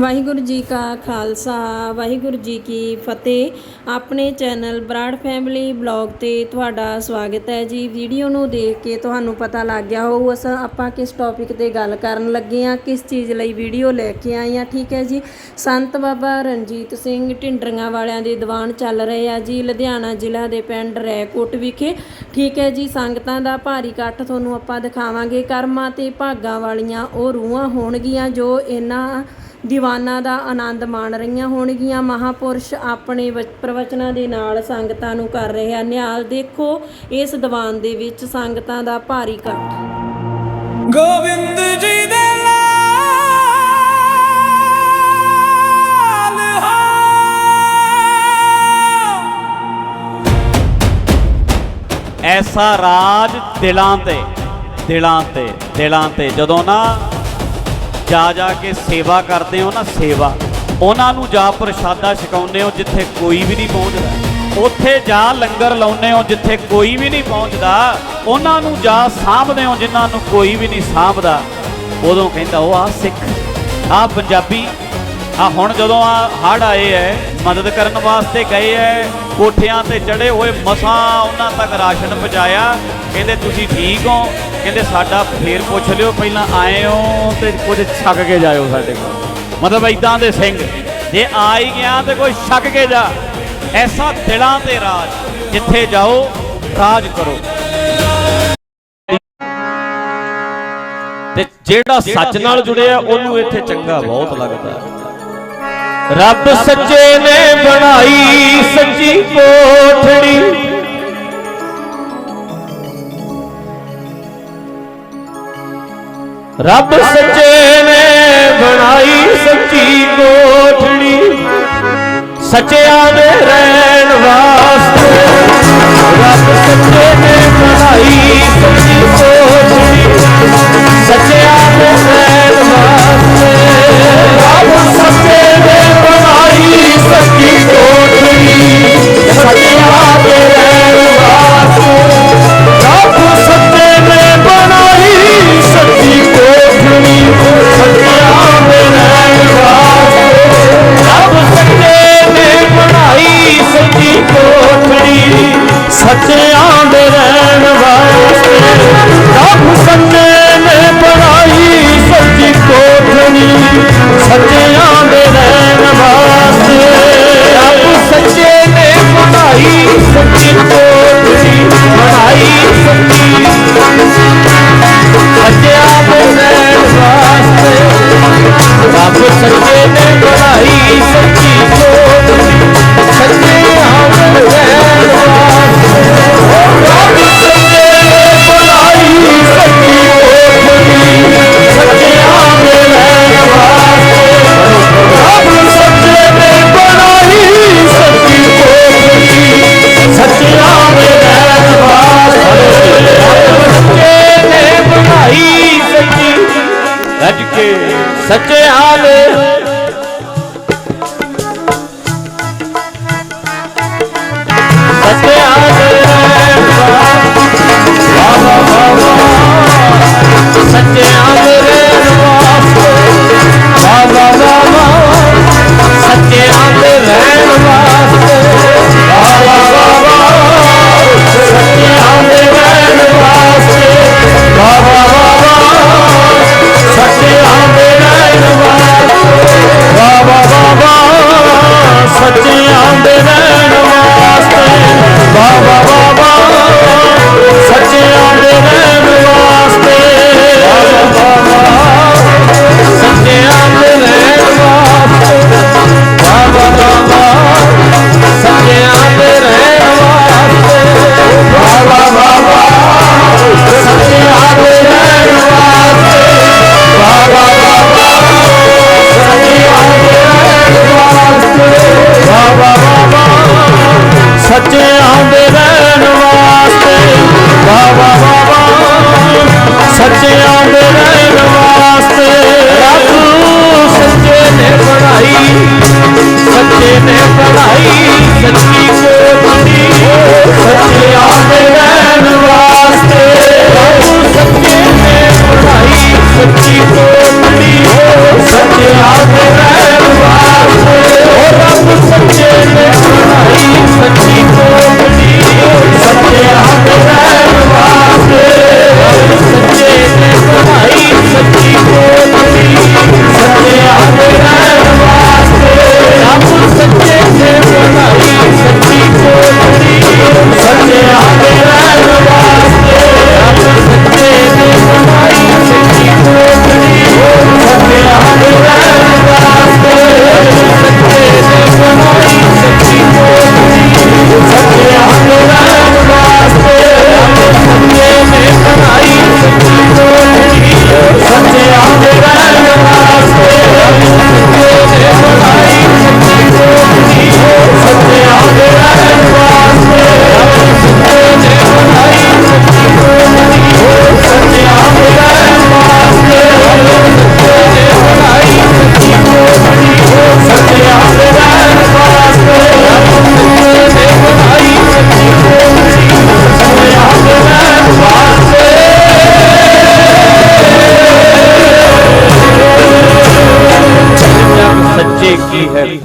ਵਾਹਿਗੁਰੂ ਜੀ ਕਾ ਖਾਲਸਾ, ਵਾਹਿਗੁਰੂ ਜੀ ਕੀ ਫਤਿਹ। ਆਪਣੇ channel Brar family blog ਤੇ ਤੁਹਾਡਾ ਸਵਾਗਤ ਹੈ ਜੀ। ਵੀਡੀਓ ਨੂੰ ਦੇਖ ਕੇ ਤੁਹਾਨੂੰ ਪਤਾ ਲੱਗ ਗਿਆ ਹੋਊ, ਅਸਾਂ ਆਪਾਂ ਕਿਸ ਟੌਪਿਕ ਤੇ ਗੱਲ ਕਰਨ ਲੱਗੇ ਆ ਕਿਸ ਚੀਜ਼ ਲਈ ਵੀਡੀਓ ਲੈ ਕੇ ਆਏ ਆ ਠੀਕ ਹੈ ਜੀ, ਸੰਤ ਬਾਬਾ ਰਣਜੀਤ ਸਿੰਘ ਢਿੰਡਰੀਆਂ ਵਾਲਿਆਂ ਦੇ ਦੀਵਾਨ ਚੱਲ ਰਹੇ ਆ ਜੀ, ਲੁਧਿਆਣਾ ਜ਼ਿਲ੍ਹਾ ਦੇ ਪਿੰਡ ਰੈਕੋਟ ਵਿਖੇ। ਠੀਕ ਹੈ ਜੀ, ਸੰਗਤਾਂ ਦਾ ਭਾਰੀ ਇਕੱਠ ਤੁਹਾਨੂੰ ਆਪਾਂ ਦਿਖਾਵਾਂਗੇ। ਕਰਮਾਂ ਤੇ ਭਾਗਾਂ ਵਾਲੀਆਂ ਉਹ ਰੂਹਾਂ ਹੋਣਗੀਆਂ ਜੋ ਇਹਨਾਂ ਦੀਵਾਨਾਂ ਦਾ ਆਨੰਦ ਮਾਣ ਰਹੀਆਂ ਹੋਣਗੀਆਂ। ਮਹਾਪੁਰਸ਼ ਆਪਣੇ ਵਚ- ਪ੍ਰਵਚਨਾਂ ਦੇ ਨਾਲ ਸੰਗਤਾਂ ਨੂੰ ਕਰ ਰਹੇ ਆ। ਨਿਹਾਲ ਦੇਖੋ ਇਸ ਦੀਵਾਨ ਦੇ ਵਿੱਚ ਸੰਗਤਾਂ ਦਾ ਭਾਰੀ ਇਕੱਠ। ਗੋਬਿੰਦ ਜੀ ਦੇ ਐਸਾ ਰਾਜ ਦਿਲਾਂ ਤੇ ਦਿਲਾਂ ਤੇ ਦਿਲਾਂ ਤੇ ਜਦੋਂ ਨਾ ਜਾ ਜਾ ਕੇ ਸੇਵਾ ਕਰਦੇ ਹੋ ਨਾ ਸੇਵਾ। ਉਹਨਾਂ ਨੂੰ ਜਾ ਪ੍ਰਸ਼ਾਦਾ ਛਕਾਉਂਦੇ ਹੋ ਜਿੱਥੇ ਕੋਈ ਵੀ ਨਹੀਂ ਪਹੁੰਚਦਾ। ਉੱਥੇ ਜਾ ਲੰਗਰ ਲਾਉਂਦੇ ਹੋ ਜਿੱਥੇ ਕੋਈ ਵੀ ਨਹੀਂ ਪਹੁੰਚਦਾ। ਉਹਨਾਂ ਨੂੰ ਜਾ ਸਾਂਭਦੇ ਹੋ ਜਿਨ੍ਹਾਂ ਨੂੰ ਕੋਈ ਵੀ ਨਹੀਂ ਸਾਂਭਦਾ। ਉਦੋਂ ਕਹਿੰਦਾ ਉਹ ਆ ਸਿੱਖ, ਆ ਪੰਜਾਬੀ, ਆ ਹੁਣ ਜਦੋਂ ਆ ਹੜ ਆਏ ਐ, ਮਦਦ ਕਰਨ ਵਾਸਤੇ ਗਏ ਐ ਕੋਠਿਆਂ ਤੇ ਚੜੇ ਹੋਏ ਮਸਾਂ ਉਹਨਾਂ ਤੱਕ ਰਾਸ਼ਨ ਪਹੁੰਚਾਇਆ। ਕਹਿੰਦੇ ਤੁਸੀਂ ਠੀਕ ਹੋ? ਕਹਿੰਦੇ ਸਾਡਾ ਫੇਰ ਪੁੱਛ ਲਿਓ ਪਹਿਲਾਂ ਆਏ ਹੋ ਤੇ ਕੁਝ ਛੱਕ ਕੇ ਜਾਇਓ ਸਾਡੇ ਕੋਲ। ਮਤਲਬ ਇਦਾਂ ਦੇ ਸਿੰਘ। ਜੇ ਆ ਹੀ ਗਿਆ ਤੇ ਕੋਈ ਛੱਕ ਕੇ ਜਾ। ਐਸਾ ਦਿਲਾਂ ਤੇ ਰਾਜ। ਜਿੱਥੇ ਜਾਓ ਰਾਜ ਕਰੋ। ਤੇ ਜਿਹੜਾ ਸੱਚ ਨਾਲ ਜੁੜਿਆ ਉਹਨੂੰ ਇੱਥੇ ਚੰਗਾ ਬਹੁਤ ਲੱਗਦਾ। ਰੱਬ ਸੱਚੇ ਨੇ ਬਣਾਈ ਸੱਚੀ ਕੋਠੜੀ। ਰੱਬ ਸੱਚੇ ਨੇ ਬਣਾਈ ਸੱਚੀ ਕੋਠੜੀ। ਸੱਚਿਆਂ ਦੇ ਰਹਿਣ ਵਾਸਤੇ ਰੱਬ ਸੱਚੇ ਨੇ ਬਣਾਈ ਸੱਚੀ ਕੋਠੜੀ। ਸੱਚਿਆਂ ਦੇ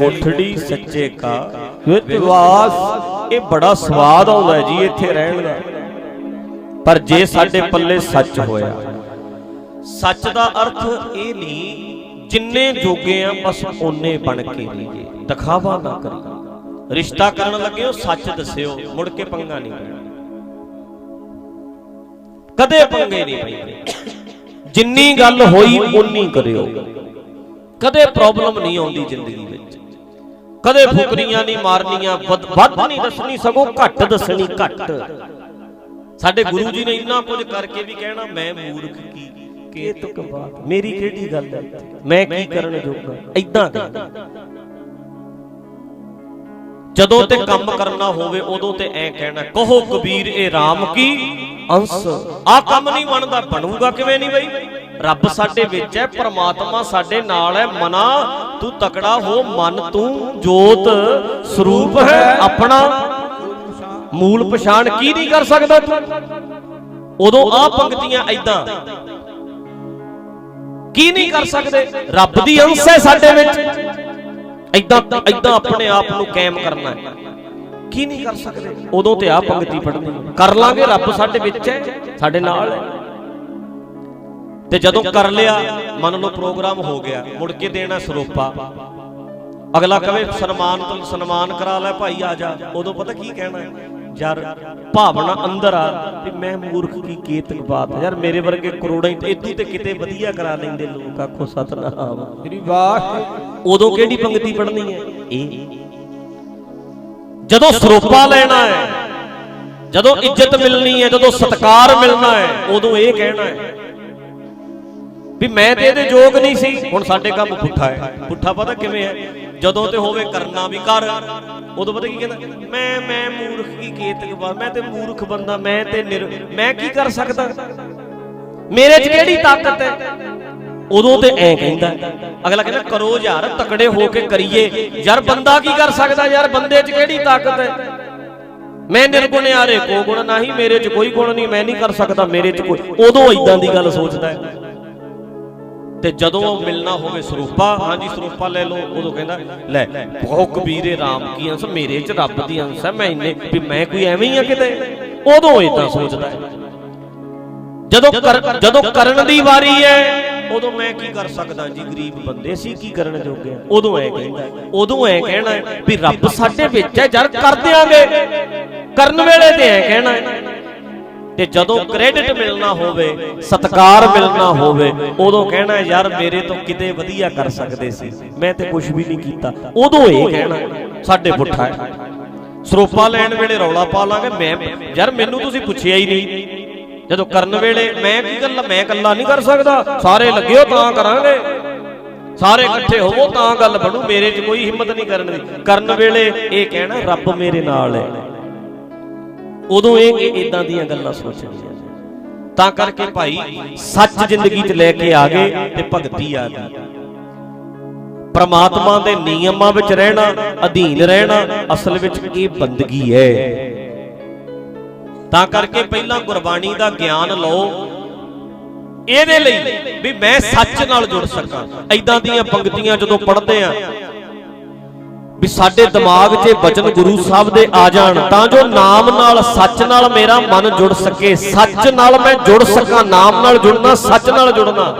ਕੋਠੜੀ ਸੱਚੇ ਕਾ। ਵਿਤਵਾਸ ਇਹ ਬੜਾ ਸਵਾਦ ਆਉਂਦਾ ਹੈ ਜੀ ਇੱਥੇ ਰਹਿਣ ਦਾ। ਪਰ ਜੇ ਸਾਡੇ ਪੱਲੇ ਸੱਚ ਹੋਇਆ ਸੱਚ ਦਾ ਅਰਥ ਇਹ ਨਹੀਂ ਜਿੰਨੇ ਜੋਗੇ ਆ ਬਸ ਓਨੇ ਬਣ ਕੇ ਰਹੀਏ। ਦਿਖਾਵਾ ਨਾ ਕਰੀਏ ਰਿਸ਼ਤਾ ਕਰਨ ਲੱਗੇ ਹੋ ਸੱਚ ਦੱਸਿਓ ਮੁੜ ਕੇ ਪੰਗਾ ਨਹੀਂ ਪੈਣਾ ਕਦੇ ਪੰਗੇ ਨਹੀਂ ਪੈਂਦੇ। ਜਿੰਨੀ ਗੱਲ ਹੋਈ ਓਨੀ ਕਰਿਓ। ਕਦੇ ਪ੍ਰੋਬਲਮ ਨਹੀਂ ਆਉਂਦੀ ਜ਼ਿੰਦਗੀ ਵਿੱਚ। ਕਦੇ ਫੁਕਰੀਆਂ ਨਹੀਂ ਮਾਰਨੀਆਂ ਵੱਧ ਨਹੀਂ ਦੱਸਣੀ ਸਗੋਂ ਘੱਟ ਦੱਸਣੀ ਘੱਟ। ਸਾਡੇ ਗੁਰੂ ਜੀ ਨੇ ਇੰਨਾ ਕੁਝ ਕਰਕੇ ਵੀ ਕਹਿਣਾ ਮੈਂ ਮੂਰਖ ਕੀ? ਕੇਤਕ ਬਾਤ ਮੇਰੀ ਕਿਹੜੀ ਗੱਲ ਹੈ? ਮੈਂ ਕੀ ਕਰਨ ਜੋਗਾ ਐਦਾਂ ਜਦੋਂ ਤੇ ਕੰਮ ਕਰਨਾ ਹੋਵੇ ਉਦੋਂ ਤੇ ਐ ਕਹਿਣਾ ਕਹੋ ਕਬੀਰ ਇਹ RAM ਕੀ? ਅੰਸ। ਆ ਕੰਮ ਨਹੀਂ ਬਣਦਾ ਬਣੂਗਾ ਕਿਵੇਂ ਨਹੀਂ ਬਈ? ਰੱਬ ਸਾਡੇ ਵਿੱਚ ਹੈ ਪ੍ਰਮਾਤਮਾ ਸਾਡੇ ਨਾਲ ਹੈ ਮਨਾ ਤੂੰ ਤਕੜਾ ਹੋ, ਮਨ ਤੂੰ ਜੋਤ ਸਰੂਪ ਹੈ। ਆਪਣਾ ਮੂਲ ਪਛਾਣ ਕੀ ਨਹੀਂ ਕਰ ਸਕਦਾ ਤੂੰ? ਉਦੋਂ ਆ ਪੰਕਤੀਆਂ ਐਦਾਂ ਕੀ ਨਹੀਂ ਕਰ ਸਕਦੇ? ਰੱਬ ਦੀ ਅੰਸ਼ ਹੈ ਸਾਡੇ ਵਿੱਚ। ਐਦਾਂ ਐਦਾਂ ਆਪਣੇ ਆਪ ਨੂੰ ਕਾਇਮ ਕਰਨਾ ਹੈ। ਕੀ ਨਹੀਂ ਕਰ ਸਕਦੇ? ਉਦੋਂ ਤੇ ਆ ਪੰਕਤੀ ਪੜ੍ਹਨੀ। ਕਰ ਲਾਂਗੇ, ਰੱਬ ਸਾਡੇ ਵਿੱਚ ਹੈ, ਸਾਡੇ ਨਾਲ ਹੈ। ਤੇ ਜਦੋਂ ਕਰ ਲਿਆ ਮੰਨ ਲਓ ਪ੍ਰੋਗਰਾਮ ਹੋ ਗਿਆ। ਮੁੜ ਕੇ ਦੇਣਾ ਸਰੋਪਾ। ਅਗਲਾ ਕਵੇ ਸਨਮਾਨ ਤੋਂ ਸਨਮਾਨ ਕਰਾ ਲੈ ਭਾਈ ਆ ਜਾ। ਉਦੋਂ ਪਤਾ ਕੀ ਕਹਿਣਾ? ਯਾਰ ਭਾਵਨਾ ਅੰਦਰ ਆ ਵੀ ਮੈਂ ਮੂਰਖ ਕੀ ਕੇਤਕ ਬਾਤ। ਯਾਰ ਮੇਰੇ ਵਰਗੇ ਕਰੋੜਾਂ ਇਦੋਂ ਤੇ ਕਿਤੇ ਵਧੀਆ ਕਰਾ ਲੈਂਦੇ ਲੋਕ ਆਖੋ ਸਤਨਾਮ। ਸ੍ਰੀ ਵਾਹਿਗੁਰੂ ਉਦੋਂ ਕਿਹੜੀ ਪੰਕਤੀ ਪੜ੍ਹਨੀ ਹੈ? ਇਹ। ਜਦੋਂ ਸਰੋਪਾ ਲੈਣਾ ਹੈ ਜਦੋਂ ਇੱਜ਼ਤ ਮਿਲਣੀ ਹੈ ਜਦੋਂ ਸਤਕਾਰ ਮਿਲਣਾ ਹੈ ਉਦੋਂ ਇਹ ਕਹਿਣਾ ਹੈ ਵੀ ਮੈਂ ਤੇ ਇਹਦੇ ਯੋਗ ਨਹੀਂ ਸੀ। ਹੁਣ ਸਾਡੇ ਕੰਮ ਪੁੱਠਾ ਹੈ। ਪੁੱਠਾ ਪਤਾ ਕਿਵੇਂ ਹੈ? ਜਦੋਂ ਤੇ ਹੋਵੇ ਕਰਨਾ ਵੀ ਕਰ। ਉਦੋਂ ਪਤਾ ਕੀ ਕਹਿੰਦਾ? ਮੈਂ ਮੈਂ ਮੂਰਖ ਕੀ ਕੇਤਕ ਬਾ ਮੈਂ ਤੇ ਮੂਰਖ ਬੰਦਾ, ਮੈਂ ਤੇ ਨਿਰ, ਮੈਂ ਕੀ ਕਰ ਸਕਦਾ? ਮੇਰੇ 'ਚ ਕਿਹੜੀ ਤਾਕਤ ਹੈ? ਉਦੋਂ ਤੇ ਐ ਕਹਿੰਦਾ। ਅਗਲਾ ਕਹਿੰਦਾ, ਕਰੋ ਯਾਰ, ਤਕੜੇ ਹੋ ਕੇ ਕਰੀਏ। ਯਾਰ ਬੰਦਾ ਕੀ ਕਰ ਸਕਦਾ? ਯਾਰ ਬੰਦੇ 'ਚ ਕਿਹੜੀ ਤਾਕਤ ਹੈ? ਮੈਂ ਨਿਰਗੁਣ ਆਰੇ ਕੋ ਗੁਣ ਨਹੀਂ ਮੇਰੇ 'ਚ ਕੋਈ ਗੁਣ ਨਹੀਂ। ਮੈਂ ਨਹੀਂ ਕਰ ਸਕਦਾ, ਮੇਰੇ 'ਚ ਕੋਈ। ਉਦੋਂ ਇਦਾਂ ਦੀ ਗੱਲ ਸੋਚਦਾ ਹੈ। ਤੇ ਜਦੋਂ ਮਿਲਣਾ ਹੋਵੇ ਸਰੂਪਾ, ਹਾਂਜੀ ਸਰੂਪਾ ਲੈ ਲਓ, ਉਦੋਂ ਕਹਿੰਦਾ, ਲੈ, ਬਹੁ ਕਬੀਰੇ RAM ਕੀ ਅੰਸ਼, ਮੇਰੇ 'ਚ ਰੱਬ ਦੀ ਅੰਸ਼ ਹੈ, ਮੈਂ ਇੰਨੇ, ਵੀ ਮੈਂ ਕੋਈ ਐਵੇਂ ਹੀ ਆ ਕਿਤੇ? ਉਦੋਂ ਇਦਾਂ ਸੋਚਦਾ ਹੈ। ਜਦੋਂ ਕਰ- ਜਦੋਂ ਕਰਨ ਦੀ ਵਾਰੀ ਹੈ, ਉਦੋਂ ਮੈਂ ਕੀ ਕਰ ਸਕਦਾ ਜੀ? ਗਰੀਬ ਬੰਦੇ ਸੀ, ਕੀ ਕਰਨ ਜੋਗੇ ਉਦੋਂ ਐ ਕਹਿੰਦਾ ਉਦੋਂ ਐ ਕਹਿਣਾ ਵੀ ਰੱਬ ਸਾਡੇ ਵਿੱਚ ਹੈ ਯਾਰ ਕਰ ਦਿਆਂਗੇ। ਕਰਨ ਵੇਲੇ ਤੇ ਐ ਕਹਿਣਾ ਤੇ ਜਦੋਂ ਕ੍ਰੈਡਿਟ ਮਿਲਣਾ ਹੋਵੇ, ਸਤਕਾਰ ਮਿਲਣਾ ਹੋਵੇ, ਉਦੋਂ ਕਹਿਣਾ, ਯਾਰ, ਮੇਰੇ ਤੋਂ ਕਿਤੇ ਵਧੀਆ ਕਰ ਸਕਦੇ ਸੀ। ਮੈਂ ਤੇ ਕੁਝ ਵੀ ਨਹੀਂ ਕੀਤਾ। ਉਦੋਂ ਇਹ ਕਹਿਣਾ, ਸਾਡੇ ਪੁੱਠਾ ਹੈ। ਸਰੋਪਾ ਲੈਣ ਵੇਲੇ ਰੌਲਾ ਪਾ ਲਾਂਗੇ। ਮੈਂ ਯਾਰ, ਮੈਨੂੰ ਤੁਸੀਂ ਪੁੱਛਿਆ ਹੀ ਨਹੀਂ। ਜਦੋਂ ਕਰਨ ਵੇਲੇ ਮੈਂ ਕੀ ਗੱਲ ਮੈਂ ਇਕੱਲਾ ਨਹੀਂ ਕਰ ਸਕਦਾ। ਸਾਰੇ ਲੱਗਿਓ ਤਾਂ ਕਰਾਂਗੇ। ਸਾਰੇ ਇਕੱਠੇ ਹੋਵੋ ਤਾਂ ਗੱਲ ਬਣੂ। ਮੇਰੇ 'ਚ ਕੋਈ ਹਿੰਮਤ ਨਹੀਂ ਕਰਨ। ਦੀ ਕਰਨ ਵੇਲੇ ਇਹ ਕਹਿਣਾ, ਰੱਬ ਮੇਰੇ ਨਾਲ ਹੈ। ਉਦੋਂ ਇਹ ਇਦਾਂ ਦੀਆਂ ਗੱਲਾਂ ਸੋਚਣੀਆਂ ਤਾਂ ਕਰਕੇ ਭਾਈ, ਸੱਚ ਜ਼ਿੰਦਗੀ 'ਚ ਲੈ ਕੇ ਆ ਗਏ ਤੇ ਭਗਤੀ ਆ ਗਈ। ਪ੍ਰਮਾਤਮਾ ਦੇ ਨਿਯਮਾਂ ਵਿੱਚ ਰਹਿਣਾ, ਅਧੀਨ ਰਹਿਣਾ ਅਸਲ ਵਿੱਚ ਇਹ ਬੰਦਗੀ ਹੈ। ਤਾਂ ਕਰਕੇ ਪਹਿਲਾਂ ਗੁਰਬਾਣੀ ਦਾ ਗਿਆਨ ਲਓ। ਇਹਦੇ ਲਈ ਵੀ ਮੈਂ ਸੱਚ ਨਾਲ ਜੁੜ ਸਕਾਂ। ਐਦਾਂ ਦੀਆਂ ਪੰਕਤੀਆਂ ਜਦੋਂ ਪੜ੍ਹਦੇ ਆ ਵੀ ਸਾਡੇ ਦਿਮਾਗ 'ਚ ਇਹ ਬਚਨ ਗੁਰੂ ਸਾਹਿਬ ਦੇ ਆ ਜਾਣ, ਤਾਂ ਜੋ ਨਾਮ ਨਾਲ, ਸੱਚ ਨਾਲ ਮੇਰਾ ਮਨ ਜੁੜ ਸਕੇ। ਸੱਚ ਨਾਲ ਮੈਂ ਜੁੜ ਸਕਾਂ, ਨਾਮ ਨਾਲ ਜੁੜਨਾ, ਸੱਚ ਨਾਲ ਜੁੜਨਾ।